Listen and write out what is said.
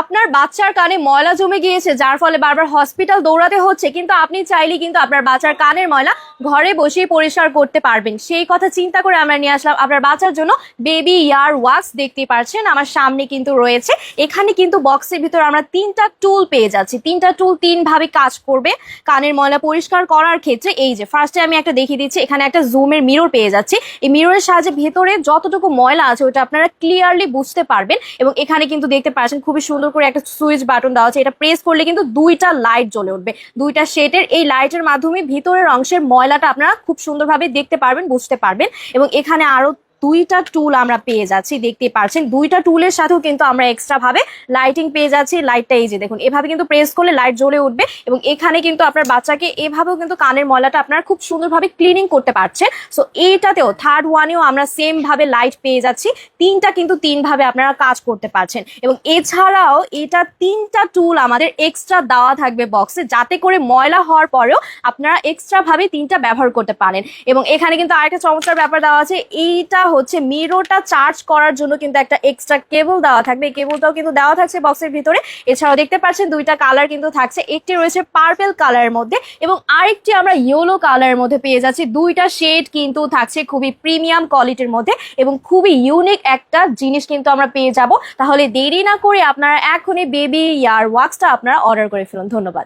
আপনার বাচ্চার কানে ময়লা জমে গিয়েছে, যার ফলে বারবার হসপিটাল দৌড়াতে হচ্ছে, কিন্তু আপনি চাইলে কিন্তু আপনার বাচ্চার কানের ময়লা ঘরে বসেই পরিষ্কার করতে পারবেন। সেই কথা চিন্তা করে আমরা নিয়ে আসলাম আপনার বাচ্চার জন্য বেবি ইয়ার ওয়াক্স দেখতে পাচ্ছেন, আমার সামনে কিন্তু রয়েছে। এখানে কিন্তু বক্সের ভিতর আমরা তিনটা টুল পেয়ে যাচ্ছি। তিনটা টুল তিন ভাবে কাজ করবে কানের ময়লা পরিষ্কার করার ক্ষেত্রে। এই যে ফার্স্টে আমি একটা দেখিয়ে দিচ্ছি, এখানে একটা জুমের মিরর পেয়ে যাচ্ছি। এই মিররের সাহায্যে ভেতরে যতটুকু ময়লা আছে, ওটা আপনারা ক্লিয়ারলি বুঝতে পারবেন এবং এখানে কিন্তু দেখতে পাচ্ছেন খুবই সুন্দর করে একটা সুইচ বাটন দেওয়া আছে। এটা প্রেস করলে কিন্তু দুইটা লাইট জ্বলে উঠবে। দুইটা শেডের এই লাইটের মাধ্যমে ভিতরের অংশের ময়লাটা আপনারা খুব সুন্দরভাবে দেখতে পারবেন বুঝতে পারবেন। এবং এখানে আরও দুইটা টুল আমরা পেয়ে যাচ্ছি, দেখতে পাচ্ছেন। দুইটা টুলের সাথেও কিন্তু আমরা এক্সট্রা ভাবে লাইটিং পেয়ে যাচ্ছি লাইটটা এই যে দেখুন, এভাবে কিন্তু প্রেস করলে লাইট জ্বলে উঠবে এবং এখানে কিন্তু আপনার বাচ্চাকে এভাবেও কিন্তু কানের ময়লাটা আপনারা খুব সুন্দরভাবে ক্লিনিং করতে পারছেন। সো এইটাতেও থার্ড ওয়ানেও আমরা সেম ভাবে লাইট পেয়ে যাচ্ছি, তিনটা কিন্তু তিন ভাবে আপনারা কাজ করতে পারছেন। এবং এছাড়াও এটা তিনটা টুল আমাদের এক্সট্রা দেওয়া থাকবে বক্সে যাতে করে ময়লা হওয়ার পরেও আপনারা এক্সট্রা ভাবে তিনটা ব্যবহার করতে পারেন। এবং এখানে কিন্তু আরেকটা চমৎকার ব্যাপার দেওয়া আছে, এইটা হচ্ছে মিরোটা চার্জ করার জন্য কিন্তু একটা এক্সট্রা কেবল দেওয়া থাকবে। এই কেবলটাও কিন্তু দেওয়া থাকছে বক্সের ভিতরে। এছাড়াও দেখতে পাচ্ছেন দুইটা কালার কিন্তু থাকছে। একটি রয়েছে পার্পেল কালারের মধ্যে এবং আরেকটি আমরা ইয়েলো কালারের মধ্যে পেয়ে যাচ্ছি। দুইটা শেড কিন্তু থাকছে খুবই প্রিমিয়াম কোয়ালিটির মধ্যে এবং খুবই ইউনিক একটা জিনিস কিন্তু আমরা পেয়ে যাব। তাহলে দেরি না করে আপনারা এখনই বেবি ইয়ার ওয়াক্সটা আপনারা অর্ডার করে ফেলুন। ধন্যবাদ।